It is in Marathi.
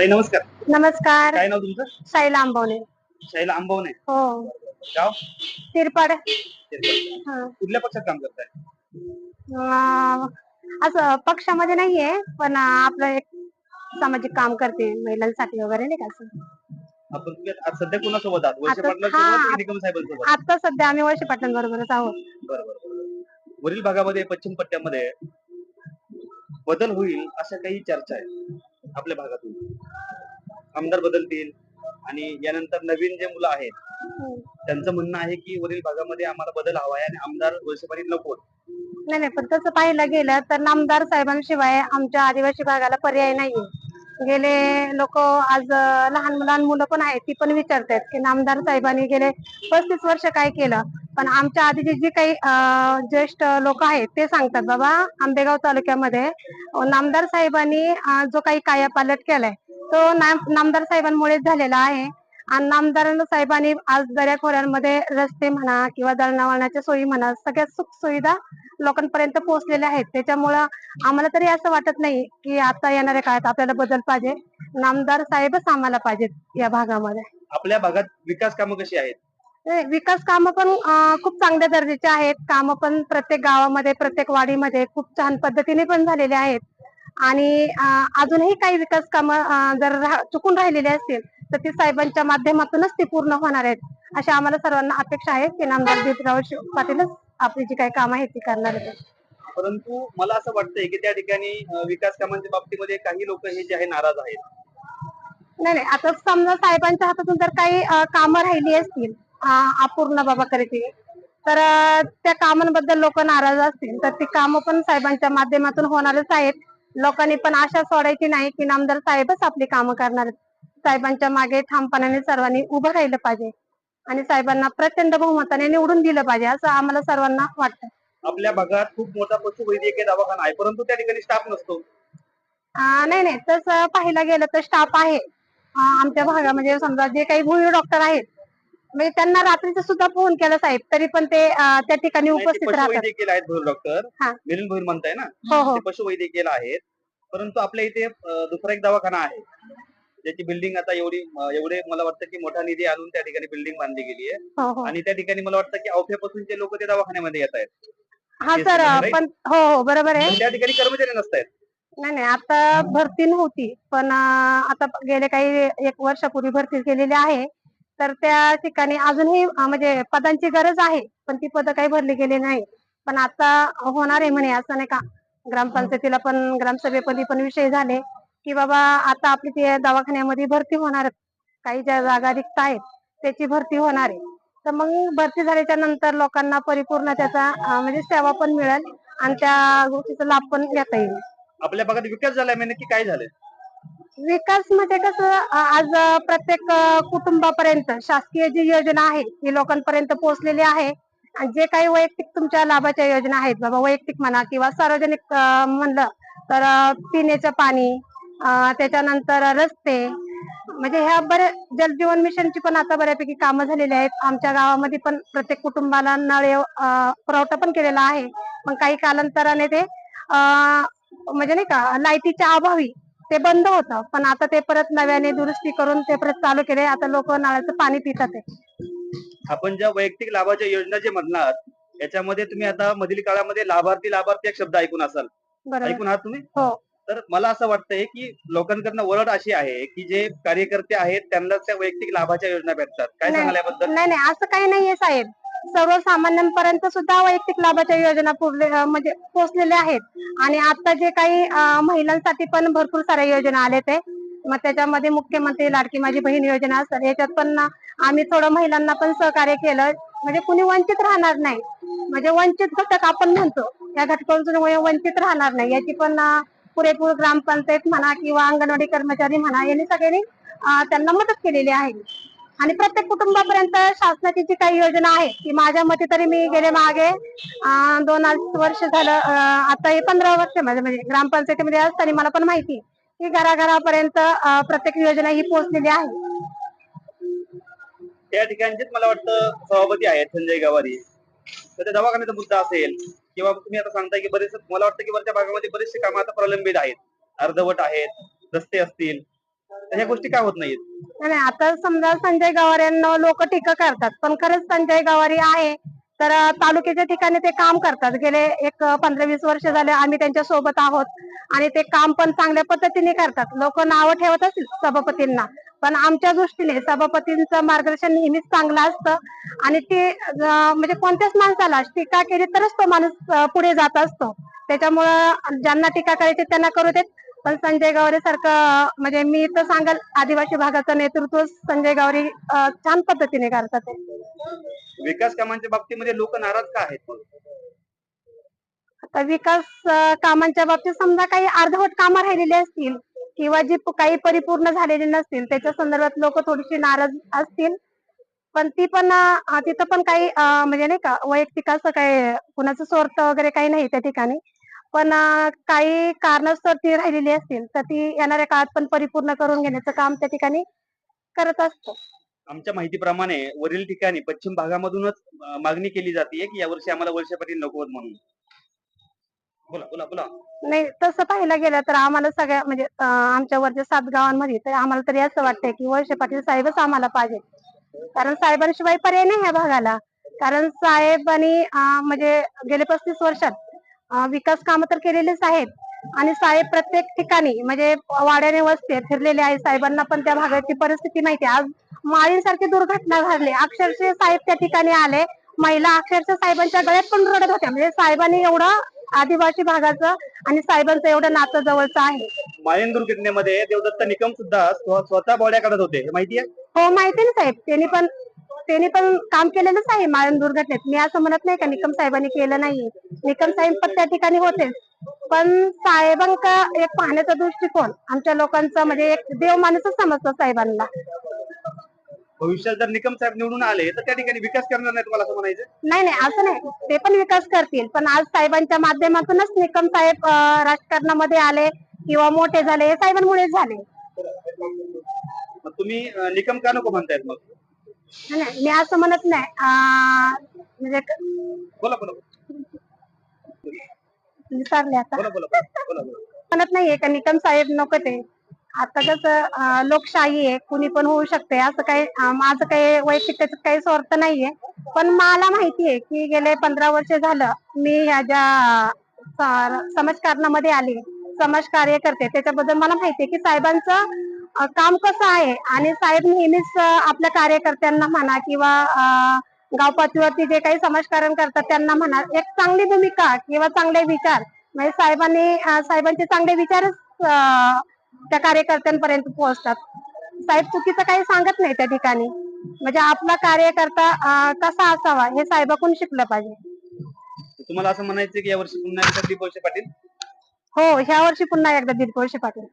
ताई नमस्कार. नमस्कार. काय नाव तुमचं? साईला आंबवणे. शैला आंबवणे. हो. गाव? तिरपाड. हा. कुठल्या पक्षात काम करताय? अं, असं पक्षामध्ये नाहीये पण आपलं एक सामाजिक काम करते महिलांसाठी वगैरे नाही का असं. आपण तुम्ही आज सध्या कोणासोबत आहात? आता- हा. निकम साहेबांसोबत? आता सध्या आम्ही वर्ष पाटलांबरोबरच आहोत. बरं बरं बरं. वरील भागामध्ये पश्चिम पट्ट्यामध्ये बदल होईल अशा काही चर्चा आहे आपल्या भागातून. आमदार बदलतील आणि यानंतर नवीन जे मुलं आहेत. त्यांचं म्हणणं आहे की वरील भागामध्ये आम्हाला बदल हवा आहे आणि आमदार पाटील नको. नाही नाही पण तसं पाहायला गेलं तर नामदार साहेबांशिवाय आमच्या आदिवासी भागाला पर्याय नाहीये. गेले लोक आज लहान लहान मुलं पण आहेत ती पण विचारतात की नामदार साहेबांनी गेले पस्तीस वर्ष काय केलं? पण आमच्या आधीचे जे काही ज्येष्ठ लोक आहेत ते सांगतात बाबा आंबेगाव तालुक्यामध्ये नामदार साहेबांनी जो काही कायापालट केलाय तो नाम- नामदार साहेबांमुळेच झालेला आहे. आणि नामदार साहेबांनी आज दऱ्याखोऱ्यांमध्ये रस्ते म्हणा किंवा दळणवळणाच्या सोयी म्हणा सगळ्या सुख सुविधा लोकांपर्यंत पोहोचलेल्या आहेत. त्याच्यामुळं आम्हाला तरी असं वाटत नाही की आता येणाऱ्या काळात आपल्याला बदल पाहिजे. नामदार साहेबच आम्हाला पाहिजेत या भागामध्ये. आपल्या भागात विकास कामं कशी आहेत? विकास कामं पण खूप चांगल्या दर्जाचे आहेत. कामं पण प्रत्येक गावामध्ये प्रत्येक वाडीमध्ये खूप छान पद्धतीने पण झालेले आहेत. आणि अजूनही काही विकास कामं जर चुकून राहिलेले असतील तर ती साहेबांच्या माध्यमातूनच ती पूर्ण होणार आहेत. अशा आम्हाला सर्वांना अपेक्षा आहे की नामदार दीपराव शिव पाटीलच आपली जी काही कामं आहेत ती करणार आहेत. परंतु मला असं वाटतंय की त्या ठिकाणी विकास कामांच्या बाबतीमध्ये काही लोक हे जे आहे नाराज आहेत. नाही नाही आता समजा साहेबांच्या हातातून जर काही कामं राहिली असतील अपूर्ण बाबा करायची तर त्या कामांबद्दल लोक नाराज असतील तर ती कामं पण साहेबांच्या माध्यमातून होणारच आहेत. लोकांनी पण आशा सोडायची नाही की नामदार साहेबच आपली कामं करणार. आहेत. साहेबांच्या मागे ठामपणाने सर्वांनी उभं राहिलं पाहिजे. आणि साहेबांना प्रचंड बहुमताने निवडून दिलं पाहिजे असं आम्हाला सर्वांना वाटतं. आपल्या भागात खूप मोठा पशुवैद्यकीय दवाखाना आहे परंतु त्या ठिकाणी स्टाफ नसतो. नाही नाही तसं पाहायला गेलं तर स्टाफ आहे. आमच्या भागामध्ये समजा जे काही भूमी डॉक्टर आहेत म्हणजे त्यांना रात्रीचा सुद्धा फोन केला साहेब तरी पण ते अं, त्या ठिकाणी उपस्थित राहतात. पशुवैद्यकीय आहेत भोर डॉक्टर हा. मिलिंद भोईर म्हणताय ना? हो हो. ते पशुवैद्यकीय आहेत. परंतु आपल्या इथे अं, दुसरा एक दवाखाना आहे. ज्याची बिल्डिंग आता एवढी अं, एवढे मला वाटतं की मोठा निधी आणून त्या ठिकाणी बिल्डिंग बांधली गेली आहे. हो हो. आणि त्या ठिकाणी मला वाटतं की अवघ्यापासूनचे लोक त्या दवाखान्यामध्ये येत आहेत. हा तेच सर आहे. पण हो हो बरोबर आहे. पण त्या ठिकाणी कर्मचारी नसतायत. नाही नाही आता भरती नव्हती. पण अं, आता गेले काही एक वर्षापूर्वी भरती केलेली आहे. तर त्या ठिकाणी अजूनही म्हणजे पदांची गरज आहे पण ती पदं काही भरली गेली नाही पण आता होणार आहे म्हणे असं नाही का? ग्रामपंचायतीला पण ग्रामसभेपदी पण विषय झाले की बाबा आता आपली ते दवाखान्यामध्ये भरती होणार काही ज्या जागा रिक्त आहेत त्याची भरती होणार आहे. तर मग भरती झाल्याच्यानंतर लोकांना परिपूर्ण त्याचा म्हणजे सेवा पण मिळेल आणि त्या गोष्टीचा लाभ पण घेता येईल. आपल्या भागात विकास झालाय म्हणजे की काय झालंय? विकास म्हणजे कसं आज प्रत्येक कुटुंबापर्यंत शासकीय जी योजना आहे ती लोकांपर्यंत पोहोचलेली आहे. आणि जे काही वैयक्तिक तुमच्या लाभाच्या योजना आहेत बाबा वैयक्तिक म्हणा किंवा सार्वजनिक म्हणलं तर पिण्याचं पाणी त्याच्यानंतर रस्ते म्हणजे ह्या बऱ्या जलजीवन मिशनची पण आता बऱ्यापैकी कामं झालेली आहेत. आमच्या गावामध्ये पण प्रत्येक कुटुंबाला नळ पुरवठा पण केलेला आहे. पण काही कालांतराने ते म्हणजे नाही का लाईटीच्या अभावी ते बंद होतं. पण आता ते परत नव्याने दुरुस्ती करून ते परत चालू केले. आता लोक नळाचं पाणी पितात आहे. आपण ज्या वैयक्तिक लाभाच्या योजना जे म्हणणार याच्यामध्ये तुम्ही आता मधील काळामध्ये लाभार्थी लाभार्थी एक शब्द ऐकून असाल. बरोबर. ऐकून आहात तुम्ही? हो. तर मला असं वाटतंय की लोकांकडनं वरड अशी आहे की जे कार्यकर्ते आहेत त्यांनाच त्या वैयक्तिक लाभाच्या योजना भेटतात. काय नाही. सांगाल याबद्दल? नाही नाही. असं काही नाहीये साहेब. सर्वसामान्यांपर्यंत सुद्धा वैयक्तिक लाभाच्या योजना पुरले म्हणजे पोहोचलेल्या आहेत. आणि आता जे काही महिलांसाठी पण भरपूर साऱ्या योजना आल्या ते मग त्याच्यामध्ये मुख्यमंत्री लाडकी माझी बहीण योजना असतात याच्यात पण आम्ही थोडं महिलांना पण सहकार्य केलं. म्हणजे कुणी वंचित राहणार नाही. म्हणजे वंचित घटक आपण म्हणतो. या घटकांतून वंचित राहणार नाही. याची पण पुरेपूर ग्रामपंचायत म्हणा किंवा अंगणवाडी कर्मचारी म्हणा यांनी सगळ्यांनी त्यांना मदत केलेली आहे. आणि प्रत्येक कुटुंबापर्यंत शासनाची जी काही योजना आहे ती माझ्या मते तरी मी गेले मागे. दोन अडीच वर्ष झालं आता हे पंधरा वर्ष माझ्या म्हणजे ग्रामपंचायतीमध्ये असताना मला पण माहिती की घराघरापर्यंत प्रत्येक योजना ही पोहोचलेली आहे. त्या ठिकाणचेच मला वाटतं सभापती आहेत संजय गवारी तर त्या दवाखान्याचा मुद्दा असेल किंवा तुम्ही आता सांगताय की बरेच मला वाटतं की वरच्या भागामध्ये बरेचसे कामं आता प्रलंबित आहेत. अर्धवट आहेत रस्ते असतील ह्या गोष्टी काय होत नाहीत नाही आता समजा संजय गवार यांना लोक टीका करतात पण खरंच संजय गवारी आहे तर अं, तालुक्याच्या ठिकाणी ते काम करतात. गेले एक पंधरा वीस वर्ष झाले आम्ही त्यांच्यासोबत आहोत आणि ते काम पण चांगल्या पद्धतीने करतात. लोक नावं ठेवत असतील सभापतींना पण आमच्या दृष्टीने सभापतींचं मार्गदर्शन नेहमीच चांगलं असतं आणि ते अं, म्हणजे कोणत्याच माणसाला टीका केली तरच तो माणूस अं, पुढे जात असतो. त्याच्यामुळं ज्यांना टीका करायची त्यांना करू देत पण संजय गावरे सारखं म्हणजे मी तर सांगाल आदिवासी भागाचं नेतृत्व संजय गावरे छान पद्धतीने करतात. विकास कामांच्या बाबतीमध्ये लोक नाराज का आहेत? आता विकास कामांच्या बाबतीत समजा काही अर्धवट कामं राहिलेली असतील किंवा जी काही परिपूर्ण झालेली नसतील त्याच्या संदर्भात लोक थोडीशी नाराज असतील. पण ती पण तिथं पण काही म्हणजे नाही का वैयक्तिक असं काही कुणाचं स्वार्थ वगैरे काही नाही त्या ठिकाणी. पण काही कारणास्तव ती राहिलेली असतील तर ती येणाऱ्या काळात पण परिपूर्ण करून घेण्याचं काम त्या ठिकाणी करत असतो. आमच्या माहितीप्रमाणे वरील ठिकाणी पश्चिम भागामधूनच मागणी केली जाते की यावर्षी आम्हाला वर्षा पाटील नको म्हणून. बोला बोला बोला. नाही तसं पाहायला गेलं तर आम्हाला सगळ्या म्हणजे आमच्या वरच्या सात गावांमध्ये तर आम्हाला तरी असं वाटतंय की वर्षे पाटील साहेबच आम्हाला पाहिजे. कारण साहेबांशिवाय पर्याय नाही ह्या भागाला. कारण साहेबांनी अं, म्हणजे गेले पस्तीस वर्षात विकास कामं तर केलेलेच आहेत. आणि साहेब प्रत्येक ठिकाणी म्हणजे वाड्याने वस्ते फिरलेले आहे साहेबांना पण त्या भागाची परिस्थिती माहिती. आज माळींसारखी दुर्घटना घडली. अक्षरशः साहेब त्या ठिकाणी आले. महिला अक्षरशः साहेबांच्या गळ्यात पण रडत होत्या. म्हणजे साहेबांनी एवढं आदिवासी भागाचं आणि साहेबांचं एवढं नातं जवळचं आहे. मायन दुर्घटनेमध्ये देवदत्त निकम सुद्धा स्व- स्वतः बॉड्या काढत होते. माहिती आहे? हो माहिती ना साहेब. त्यांनी पण त्यांनी पण काम केलेलंच आहे माळण दुर्घटनेत. मी असं म्हणत नाही का निकम साहेबांनी केलं नाही निकम साहेब पण त्या ठिकाणी होतेच पण साहेबांका एक पाहण्याचा दृष्टिकोन आमच्या लोकांचा म्हणजे एक देव माणूसच समजतो साहेबांना. भविष्यात जर निकम साहेब निवडून आले तर त्या ठिकाणी विकास करणार नाही तुम्हाला असं म्हणायचं नाही नाही असं नाही. ते पण विकास करतील. पण आज साहेबांच्या माध्यमातूनच निकम साहेब अं, राजकारणामध्ये आले किंवा मोठे झाले हे साहेबांमुळेच झाले. मग तुम्ही अं, निकम का नको म्हणतायत मग? नाही, नाही मी असं म्हणत नाही. अं, म्हणजे क- बोला बोला विसरले आता. बोला बोला बोला बोला बोला. म्हणत नाहीये का निकम साहेब नको ते. आता कसं अं, लोकशाही आहे कुणी पण होऊ शकते. असं काही अं, माझं काही वैयक्तिक त्याच्यात काही स्वार्थ नाहीये. पण मला माहिती आहे की गेले पंधरा वर्ष झालं मी ह्या ज्या स- समाजकारणामध्ये आले समाज कार्य करते त्याच्याबद्दल मला माहिती आहे की साहेबांचं अं, काम कसं आहे? आणि साहेब नेहमीच आपल्या कार्यकर्त्यांना म्हणा किंवा गाव पातळीवरती जे काही समाजकारण करतात त्यांना म्हणा एक चांगली भूमिका किंवा चांगले विचार म्हणजे साहेबांनी साहेबांचे चांगले विचारच त्या कार्यकर्त्यांपर्यंत पोहोचतात. साहेब चुकीचं काही सांगत नाही त्या ठिकाणी. म्हणजे आपला कार्यकर्ता कसा असावा हे साहेबाकडून शिकलं पाहिजे. तुम्हाला असं म्हणायचं की यावर्षी पुन्हा एकदा दिलीप वळसे पाटील? हो ह्या वर्षी पुन्हा एकदा वर्ष पाटील.